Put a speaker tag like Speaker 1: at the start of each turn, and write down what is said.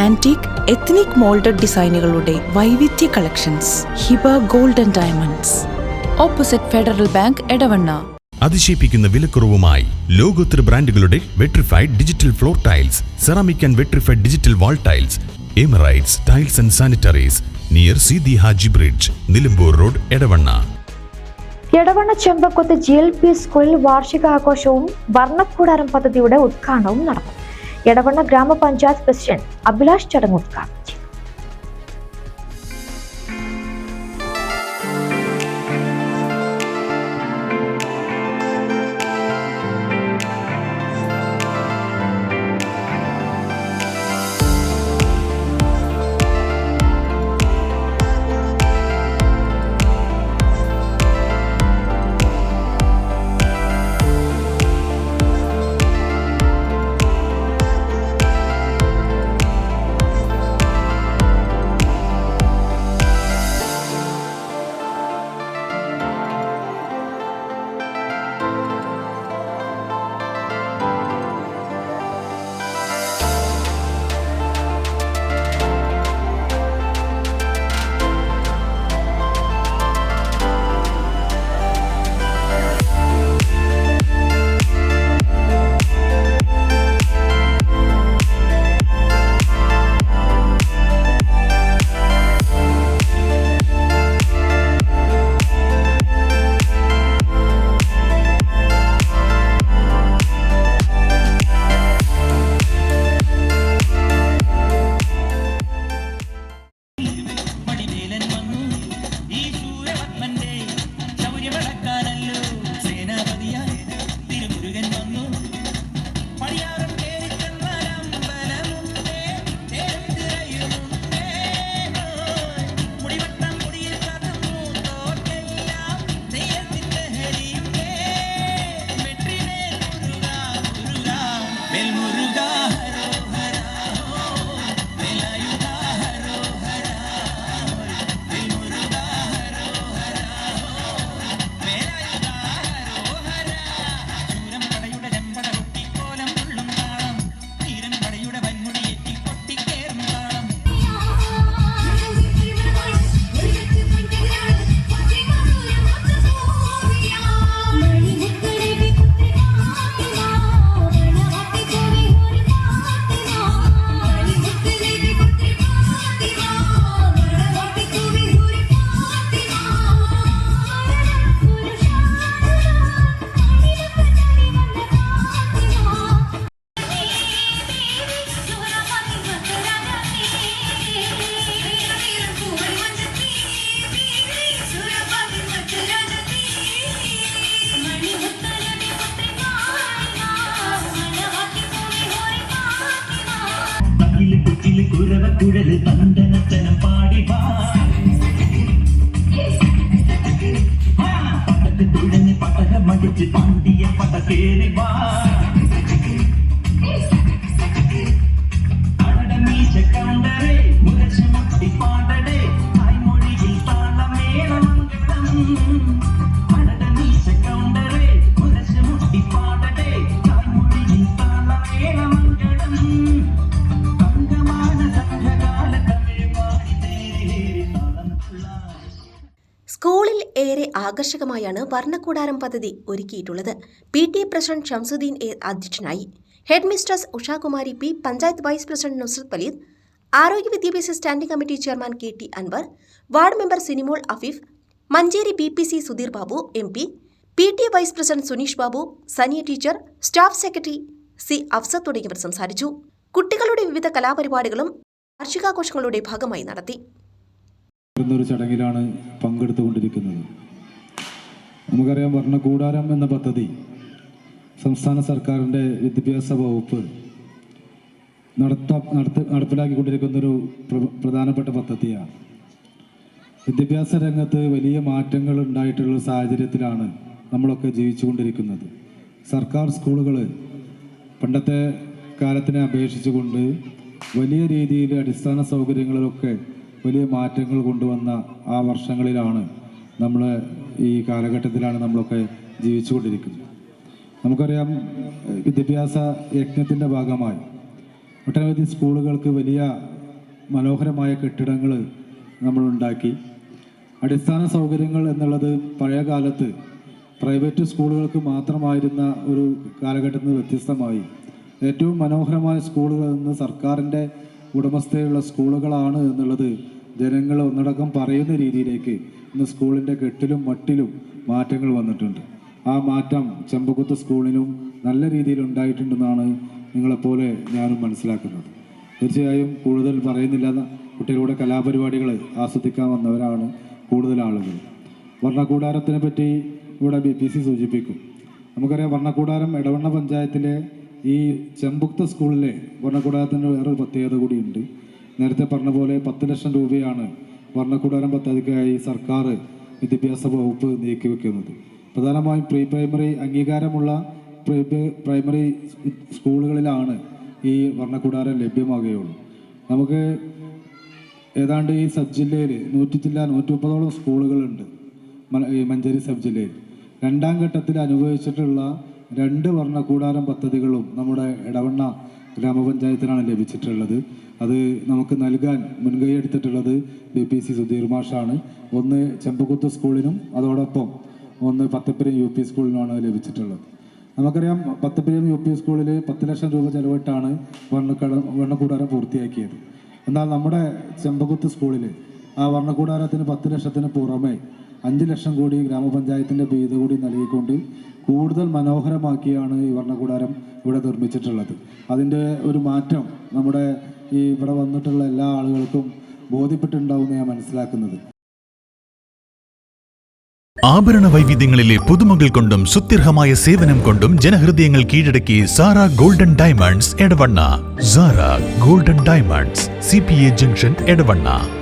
Speaker 1: Antique ethnic moulded ഡിസൈനുകളുടെ വൈവിധ്യ collections Hiba golden diamonds opposite Federal Bank Edavanna.
Speaker 2: അതിശയിപ്പിക്കുന്ന വിലക്കുറവുമായി ലോകോത്തര ബ്രാൻഡുകളുടെ vitrified digital floor tiles ceramic and vitrified digital wall tiles Emirates tiles and sanitaries near Seethi Haji bridge Nilambur road Edavanna.
Speaker 3: Edavanna Chembakkoth G L P സ്കൂളിൽ വാർഷികാഘോഷവും വർണക്കൂടാരം പദ്ധതിയുടെ ഉദ്ഘാടനവും നടന്നു എടവണ്ണ ഗ്രാമപഞ്ചായത്ത് പ്രസിഡന്റ് അഭിലാഷ് ചടങ്ങ് ഉദ്ഘാടനം ചെയ്തു.
Speaker 4: குழல் தந்தனத்தனம் பாடிவா பட்டத்து குழந்தை பட்டக மடிச்சு பாண்டிய பட்ட தேறிவா
Speaker 5: பாடடே தாய்மொழியில் ആകർഷകമായാണ് വർണക്കൂടാരം പദ്ധതി ഒരുക്കിയിട്ടുള്ളത്. P T president Shamsuddin A അധ്യക്ഷനായി. Head mistress Ushakumari P panchayat vice president Nusrath Paleed ആരോഗ്യ വിദ്യാഭ്യാസ standing committee chairman K T Anwar ward member Sinimol Afeef Manjeri B P C Sudheer Babu M P P T vice president Suneesh Babu Saniya teacher staff secretary C Afsar തുടങ്ങിയവർ സംസാരിച്ചു. കുട്ടികളുടെ വിവിധ കലാപരിപാടികളും വാർഷികാഘോഷങ്ങളുടെ ഭാഗമായി നടത്തി.
Speaker 6: ചടങ്ങിലാണ് പങ്കെടുത്തുകൊണ്ടിരിക്കുന്നത്. നമുക്കറിയാം ഭരണകൂടാരം എന്ന പദ്ധതി സംസ്ഥാന സർക്കാരിന്റെ വിദ്യാഭ്യാസ വകുപ്പ് നടത്ത നടത്ത നടപ്പിലാക്കിക്കൊണ്ടിരിക്കുന്നൊരു പ്ര- പ്രധാനപ്പെട്ട പദ്ധതിയാണ്. വിദ്യാഭ്യാസ രംഗത്ത് വലിയ മാറ്റങ്ങൾ ഉണ്ടായിട്ടുള്ള സാഹചര്യത്തിലാണ് നമ്മളൊക്കെ ജീവിച്ചുകൊണ്ടിരിക്കുന്നത്. സർക്കാർ സ്കൂളുകൾ പണ്ടത്തെ കാലത്തിനെ അപേക്ഷിച്ചുകൊണ്ട് വലിയ രീതിയിൽ അടിസ്ഥാന സൗകര്യങ്ങളിലൊക്കെ വലിയ മാറ്റങ്ങൾ കൊണ്ടുവന്ന ആ വർഷങ്ങളിലാണ് നമ്മൾ ഈ കാലഘട്ടത്തിലാണ് നമ്മളൊക്കെ ജീവിച്ചുകൊണ്ടിരിക്കുന്നത്. നമുക്കറിയാം വിദ്യാഭ്യാസ യജ്ഞത്തിന്റെ ഭാഗമായി ഒട്ടനവധി സ്കൂളുകൾക്ക് വലിയ മനോഹരമായ കെട്ടിടങ്ങൾ നമ്മൾ ഉണ്ടാക്കി അടിസ്ഥാന സൗകര്യങ്ങൾ എന്നുള്ളത് പഴയ കാലത്ത് പ്രൈവറ്റ് സ്കൂളുകൾക്ക് മാത്രമായിരുന്ന ഒരു കാലഘട്ടത്തിൽ നിന്ന് വ്യത്യസ്തമായി. ഏറ്റവും മനോഹരമായ സ്കൂളുകൾ എന്ന് സർക്കാരിന്റെ ഉടമസ്ഥതയിലുള്ള സ്കൂളുകളാണ് എന്നുള്ളത് ജനങ്ങൾ ഒന്നടക്കം പറയുന്ന രീതിയിലേക്ക് ഇന്ന് സ്കൂളിന്റെ കെട്ടിലും മട്ടിലും മാറ്റങ്ങൾ വന്നിട്ടുണ്ട്. ആ മാറ്റം ചെമ്പകുത്ത് സ്കൂളിലും നല്ല രീതിയിൽ ഉണ്ടായിട്ടുണ്ടെന്നാണ് നിങ്ങളെപ്പോലെ ഞാനും മനസ്സിലാക്കുന്നത്. തീർച്ചയായും കൂടുതൽ പറയുന്നില്ല കുട്ടികളുടെ കലാപരിപാടികൾ ആസ്വദിക്കാൻ വന്നവരാണ് കൂടുതൽ ആളുകൾ. വർണക്കൂടാരത്തിനെ പറ്റി ഇവിടെ ബി പി സി സൂചിപ്പിക്കും. നമുക്കറിയാം വർണക്കൂടാരം ഇടവണ്ണ പഞ്ചായത്തിലെ ഈ ചെമ്പുക്ത സ്കൂളിലെ വർണക്കൂടാരത്തിന്റെ വേറൊരു പ്രത്യേകത കൂടിയുണ്ട്. നേരത്തെ പറഞ്ഞ പോലെ പത്ത് ലക്ഷം രൂപയാണ് വർണക്കൂടാരം പദ്ധതിക്കായി സർക്കാർ വിദ്യാഭ്യാസ വകുപ്പ് നീക്കിവെക്കുന്നത്. പ്രധാനമായും പ്രീ പ്രൈമറി അംഗീകാരമുള്ള പ്രീ പ്രൈമറി സ്കൂളുകളിലാണ് ഈ വർണക്കൂടാരം ലഭ്യമാകുകയുള്ളൂ. നമുക്ക് ഏതാണ്ട് ഈ സബ് ജില്ലയിൽ നൂറ്റി ജില്ല നൂറ്റി മുപ്പതോളം സ്കൂളുകളുണ്ട് മഞ്ചേരി സബ് ജില്ലയിൽ രണ്ടാം ഘട്ടത്തിൽ അനുഭവിച്ചിട്ടുള്ള രണ്ട് വർണക്കൂടാരം പദ്ധതികളും നമ്മുടെ ഇടവണ്ണ ഗ്രാമപഞ്ചായത്തിനാണ് ലഭിച്ചിട്ടുള്ളത്. അത് നമുക്ക് നൽകാൻ മുൻകൈ എടുത്തിട്ടുള്ളത് ബി പി സി സുധീർ മാഷാണ്. ഒന്ന് ചെമ്പകുത്ത് സ്കൂളിനും അതോടൊപ്പം ഒന്ന് പത്തപ്പുരം യു പി സ്കൂളിനുമാണ് ലഭിച്ചിട്ടുള്ളത്. നമുക്കറിയാം പത്തപ്പുരം യു പി സ്കൂളിൽ പത്ത് ലക്ഷം രൂപ ചെലവിട്ടാണ് വർണക്കട വർണക്കൂടാരം പൂർത്തിയാക്കിയത്. എന്നാൽ നമ്മുടെ ചെമ്പകുത്ത് സ്കൂളിൽ ആ വർണക്കൂടാരത്തിന് പത്ത് ലക്ഷത്തിന് പുറമെ അഞ്ച് ലക്ഷം കോടി ഗ്രാമപഞ്ചായത്തിന്റെ ഭീത കൂടി നൽകിക്കൊണ്ട് കൂടുതൽ മനോഹരമാക്കിയാണ് ഈ വർണകൂടാരം ഇവിടെ നിർമ്മിച്ചിട്ടുള്ളത്. അതിന്റെ ഒരു മാറ്റം നമ്മുടെ ഈ ഇവിടെ വന്നിട്ടുള്ള എല്ലാ ആളുകൾക്കും ബോധ്യപ്പെട്ടിട്ടുണ്ടാവും ഞാൻ മനസ്സിലാക്കുന്നത്.
Speaker 2: ആഭരണ വൈവിധ്യങ്ങളിലെ പുതുമകൾ കൊണ്ടും സുത്യർഹമായ സേവനം കൊണ്ടും ജനഹൃദയങ്ങൾ കീഴടക്കി Sara golden diamonds Edavanna. Sara golden diamonds C junction Edavanna.